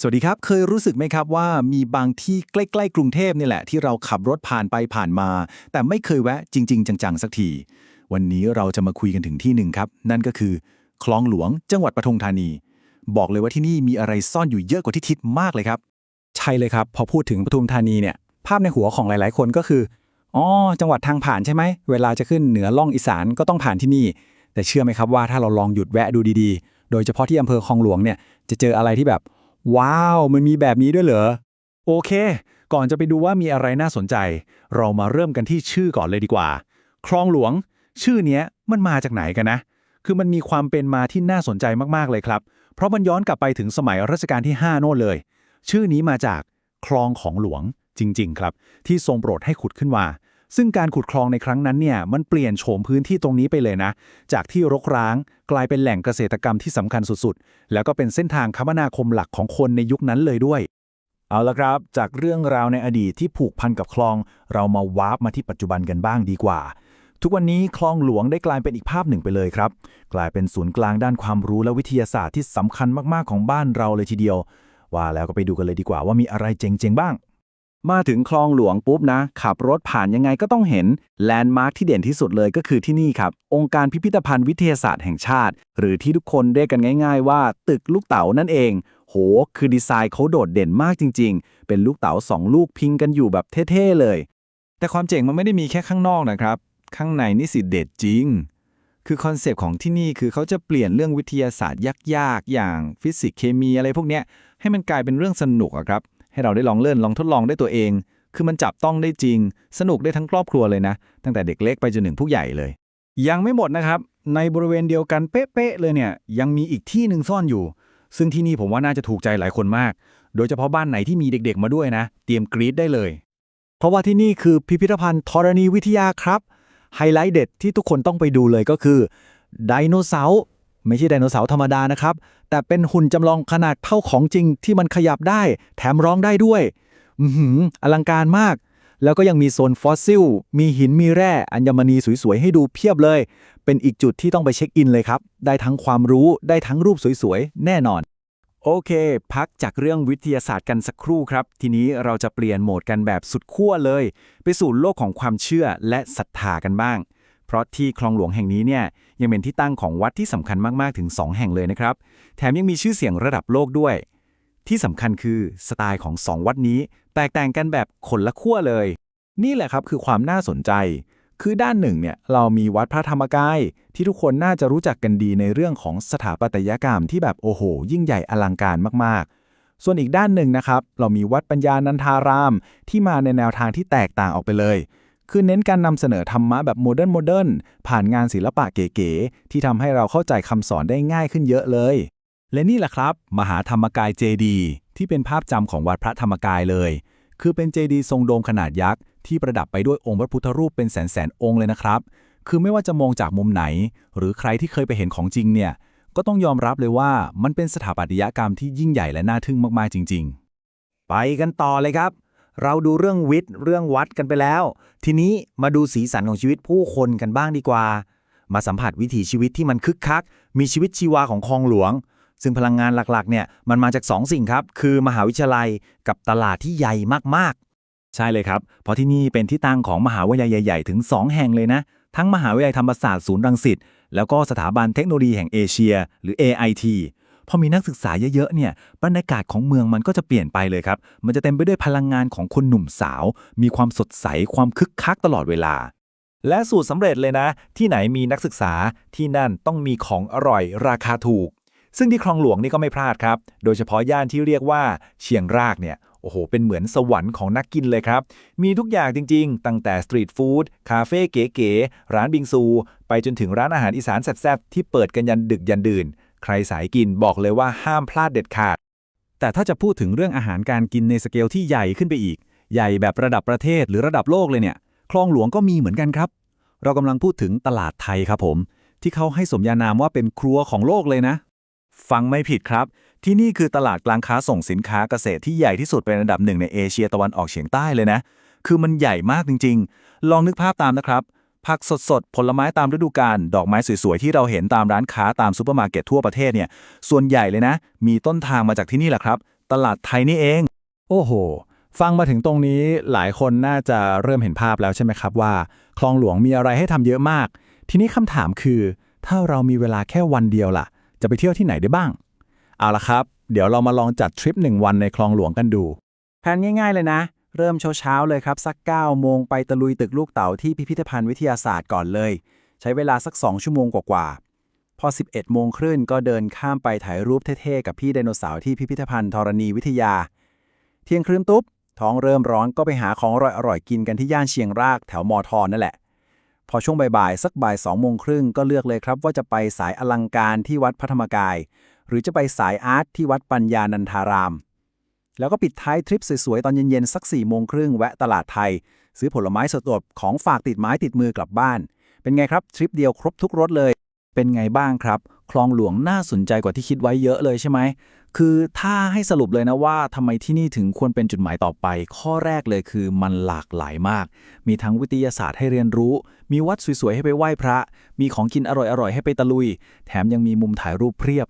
สวัสดีครับ เคยรู้สึกไหมครับว่ามีบางที่ใกล้ๆกรุงเทพนี่แหละ ที่เราขับรถผ่านไปผ่านมา แต่ไม่เคยแวะจริง ๆ จัง ๆ สักที วันนี้เราจะมาคุยกันถึงที่หนึ่งครับ นั่นก็คือ คลองหลวงจังหวัดปทุมธานี บอกเลยว่าที่นี่มีอะไรซ่อนอยู่เยอะกว่าที่คิดมากเลยครับ ใช่เลยครับ พอพูดถึงปทุมธานีเนี่ยภาพในหัวของหลายๆ คนก็คืออ๋อจังหวัดทางผ่านใช่ไหมเวลาจะขึ้นเหนือล่องอีสานก็ต้องผ่านที่นี่ แต่เชื่อไหมครับว่าถ้าเราลองหยุดแวะดูดีๆ โดยเฉพาะที่อำเภอคลองหลวงเนี่ยจะเจออะไรที่แบบ ว้าว มันมีแบบนี้ด้วยเหรอ โอเค ก่อนจะไปดูว่ามีอะไรน่าสนใจ เรามาเริ่มกันที่ชื่อก่อนเลยดีกว่า คลองหลวง ชื่อเนี้ยมันมาจากไหนกันนะ คือมันมีความเป็นมาที่น่าสนใจมากๆเลยครับ เพราะมันย้อนกลับไปถึงสมัยรัชกาลที่ 5 โน่นเลย ชื่อนี้มาจากคลองของหลวงจริง ๆ ครับ ที่ทรงโปรดให้ขุดขึ้นมา ซึ่งการขุดคลองในครั้งนั้นเนี่ยมันเปลี่ยนโฉมพื้นที่ตรงนี้ไปเลยนะ จากที่รกร้าง กลายเป็นแหล่งเกษตรกรรมที่สำคัญสุดๆ แล้วก็เป็นเส้นทางคมนาคมหลักของคนในยุคนั้นเลยด้วย เอาละครับ จากเรื่องราวในอดีตที่ผูกพันกับคลอง เรามาวาร์ปมาที่ปัจจุบันกันบ้างดีกว่า ทุกวันนี้คลองหลวงได้กลายเป็นอีกภาพหนึ่งไปเลยครับ กลายเป็นศูนย์กลางด้านความรู้และวิทยาศาสตร์ที่สำคัญมากๆของบ้านเราเลยทีเดียว ว่าแล้วก็ไปดูกันเลยดีกว่าว่ามีอะไรเจ๋งๆบ้าง มาถึงคลองหลวงปุ๊บนะ ขับรถผ่านยังไงก็ต้องเห็น แลนด์มาร์คที่เด่นที่สุดเลยก็คือที่นี่ครับ องค์การพิพิธภัณฑ์วิทยาศาสตร์แห่งชาติ หรือที่ทุกคนเรียกกันง่าย ๆ ว่า ตึกลูกเต๋านั่นเอง โห คือดีไซน์เขาโดดเด่นมากจริง ๆ เป็นลูกเต๋าสองลูกพิงกันอยู่แบบเท่ๆเลย แต่ความเจ๋งมันไม่ได้มีแค่ข้างนอกนะครับ ข้างในนี่สิเด็ดจริง คือคอนเซปต์ของที่นี่คือเขาจะเปลี่ยนเรื่องวิทยาศาสตร์ยากๆ อย่างฟิสิกส์เคมีอะไรพวกเนี้ยให้มันกลายเป็นเรื่องสนุกอะครับ ให้เราได้ลองเล่นลองทดลองได้ตัวเอง คือมันจับต้องได้จริง สนุกได้ทั้งครอบครัวเลยนะ ตั้งแต่เด็กเล็กไปจนถึงผู้ใหญ่เลย ยังไม่หมดนะครับ ในบริเวณเดียวกันเป๊ะๆเลยเนี่ย ยังมีอีกที่หนึ่งซ่อนอยู่ ซึ่งที่นี่ผมว่าน่าจะถูกใจหลายคนมาก โดยเฉพาะบ้านไหนที่มีเด็กๆ มาด้วยนะ เตรียมกรี๊ดได้เลย เพราะว่าที่นี่คือพิพิธภัณฑ์ธรณีวิทยาครับ ไฮไลท์เด็ดที่ทุกคนต้องไปดูเลยก็คือไดโนเสาร์ ไม่ใช่ไดโนเสาร์ธรรมดานะครับ แต่เป็นหุ่นจำลองขนาดเท่าของจริงที่มันขยับได้ แถมร้องได้ด้วย อือหืออลังการมาก แล้วก็ยังมีโซนฟอสซิล มีหินมีแร่ อัญมณีสวยๆ ให้ดูเพียบเลย เป็นอีกจุดที่ต้องไปเช็คอินเลยครับ ได้ทั้งความรู้ได้ทั้งรูปสวยๆ แน่นอน โอเค พักจากเรื่องวิทยาศาสตร์กันสักครู่ครับ ทีนี้เราจะเปลี่ยนโหมดกันแบบสุดขั้วเลย ไปสู่โลกของความเชื่อและศรัทธากันบ้าง เพราะที่คลองหลวงแห่งนี้เนี่ยยังเป็นที่ตั้งของวัดที่สำคัญมากๆถึง 2 แห่งเลยนะครับ แถมยังมีชื่อเสียงระดับโลกด้วย ที่สำคัญคือสไตล์ของ 2 วัดนี้ แตกต่างกันแบบคนละขั้วเลย นี่แหละครับคือความน่าสนใจ คือด้านหนึ่งเนี่ยเรามีวัดพระธรรมกาย ที่ทุกคนน่าจะรู้จักกันดีในเรื่องของสถาปัตยกรรมที่แบบโอ้โห ยิ่งใหญ่อลังการมากๆส่วนอีกด้านหนึ่งนะครับ เรามีวัดปัญญานันทาราม ที่มาในแนวทางที่แตกต่างออกไปเลย คือเน้นการนำเสนอธรรมะแบบโมเดิร์นโมเดิร์นผ่านงานศิลปะเก๋ๆที่ทำให้เราเข้าใจคำสอนได้ง่ายขึ้นเยอะเลย และนี่แหละครับ มหาธรรมกายเจดีที่เป็นภาพจำของวัดพระธรรมกายเลย คือเป็นเจดีทรงโดมขนาดยักษ์ที่ประดับไปด้วยองค์พระพุทธรูปเป็นแสนแสนๆองค์เลยนะครับ คือไม่ว่าจะมองจากมุมไหน หรือใครที่เคยไปเห็นของจริงเนี่ยก็ต้องยอมรับเลยว่ามันเป็นสถาปัตยกรรมที่ยิ่งใหญ่และน่าทึ่งมากๆจริง ๆ ไปกันต่อเลยครับ เราดูเรื่องวิทย์เรื่องวัดกันไปแล้ว ทีนี้มาดูสีสันของชีวิตผู้คนกันบ้างดีกว่า มาสัมผัสวิถีชีวิตที่มันคึกคัก มีชีวิตชีวาของคลองหลวง ซึ่งพลังงานหลักๆ เนี่ยมันมาจาก2สิ่งครับ คือมหาวิทยาลัยกับตลาดที่ใหญ่มากๆ ใช่เลยครับ เพราะที่นี่เป็นที่ตั้งของมหาวิทยาลัยใหญ่ๆ ถึง 2 แห่งเลยนะ ทั้งมหาวิทยาลัยธรรมศาสตร์ศูนย์รังสิตแล้วก็สถาบันเทคโนโลยีแห่งเอเชีย หรือ AIT พอมีนักศึกษาเยอะๆเนี่ยบรรยากาศของเมืองมันก็จะเปลี่ยนไปเลยครับ มันจะเต็มไปด้วยพลังงานของคนหนุ่มสาว มีความสดใสความคึกคักตลอดเวลา และสูตรสำเร็จเลยนะ ที่ไหนมีนักศึกษาที่นั่นต้องมีของอร่อยราคาถูก ซึ่งที่คลองหลวงนี่ก็ไม่พลาดครับ โดยเฉพาะย่านที่เรียกว่าเชียงรากเนี่ยโอ้โห เป็นเหมือนสวรรค์ของนักกินเลยครับ มีทุกอย่างจริง ๆ ตั้งแต่สตรีทฟู้ด คาเฟ่เก๋ๆ ร้านบิงซู ไปจนถึงร้านอาหารอีสานแซ่บๆ ที่เปิดกันยันดึกยันดื่น ใครสายกินบอกเลยว่าห้ามพลาดเด็ดขาด แต่ถ้าจะพูดถึงเรื่องอาหารการกินในสเกลที่ใหญ่ขึ้นไปอีก ใหญ่แบบระดับประเทศหรือระดับโลกเลยเนี่ย คลองหลวงก็มีเหมือนกันครับ เรากำลังพูดถึงตลาดไทยครับผม ที่เขาให้สมญานามว่าเป็นครัวของโลกเลยนะ ฟังไม่ผิดครับ ที่นี่คือตลาดกลางค้าส่งสินค้าเกษตรที่ใหญ่ที่สุดเป็นอันดับหนึ่งในเอเชียตะวันออกเฉียงใต้เลยนะ คือมันใหญ่มากจริง ๆ ลองนึกภาพตามนะครับ ผักสดๆ ผลไม้ตามฤดูกาลดอกไม้สวยๆ ที่เราเห็นตามร้านค้าตามซูเปอร์มาร์เก็ตทั่วประเทศเนี่ยส่วนใหญ่เลยนะ มีต้นทางมาจากที่นี่แหละครับ ตลาดไทยนี่เอง โอ้โห ฟังมาถึงตรงนี้หลายคนน่าจะเริ่มเห็นภาพแล้วใช่ไหมครับว่า คลองหลวงมีอะไรให้ทำเยอะมาก ทีนี้คำถามคือ ถ้าเรามีเวลาแค่วันเดียวล่ะ จะไปเที่ยวที่ไหนได้บ้าง เอาละครับ เดี๋ยวเรามาลองจัดทริปหนึ่งวันในคลองหลวงกันดูแผนง่ายๆเลยนะ เริ่มเช้าๆเลยครับ สัก 9 โมงไปตะลุยตึกลูกเต๋าที่พิพิธภัณฑ์วิทยาศาสตร์ก่อนเลย ใช้เวลาสัก 2 ชั่วโมงกว่าๆ พอ 11 โมงครึ่งก็เดินข้ามไปถ่ายรูปเท่ๆ กับพี่ไดโนเสาร์ที่พิพิธภัณฑ์ธรณีวิทยา เที่ยงครึ่งตุ๊บ ท้องเริ่มร้อนก็ไปหาของอร่อยๆกินกันที่ย่านเชียงรากแถวมอทอนนั่นแหละ พอช่วงบ่ายๆสักบ่าย2โมงครึ่งก็เลือกเลยครับว่าจะไปสายอลังการที่วัดพระธรรมกาย หรือจะไปสายอาร์ตที่วัดปัญญานันทาราม แล้วก็ปิดท้ายทริปสวยๆ ตอนเย็นๆ สัก4ี่โมงครึ่งแวะตลาดไทย ซื้อผลไม้สดๆของฝากติดไม้ติดมือกลับบ้าน เป็นไงครับ ทริปเดียวครบทุกรสเลย เป็นไงบ้างครับ คลองหลวงน่าสนใจกว่าที่คิดไว้เยอะเลยใช่ไหม คือถ้าให้สรุปเลยนะว่าทำไมที่นี่ถึงควรเป็นจุดหมายต่อไป ข้อแรกเลยคือมันหลากหลายมาก มีทั้งวิทยาศาสตร์ให้เรียนรู้ มีวัดสวยๆให้ไปไหว้พระ มีของกินอร่อยๆให้ไปตะลุย แถมยังมีมุมถ่ายรูปเพียบ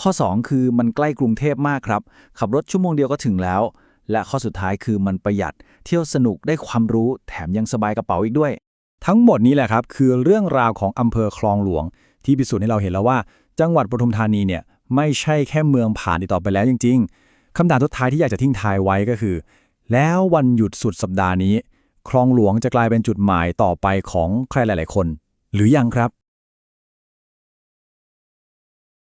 ข้อ 2 คือมันใกล้กรุงเทพมากครับ ขับรถชั่วโมงเดียวก็ถึงแล้ว และข้อสุดท้ายคือมันประหยัด เที่ยวสนุกได้ความรู้แถมยังสบายกระเป๋าอีกด้วย ทั้งหมดนี้แหละครับ คือเรื่องราวของอำเภอคลองหลวง ที่พิสูจน์ให้เราเห็นแล้วว่า จังหวัดปทุมธานีเนี่ยไม่ใช่แค่เมืองผ่านอีกต่อไปแล้วจริง ๆคำถามสุดท้ายที่อยากจะทิ้งทายไว้ก็คือ แล้ววันหยุดสุดสัปดาห์นี้ คลองหลวงจะกลายเป็นจุดหมายต่อไปของใครหลาย ๆ คน หรือยังครับ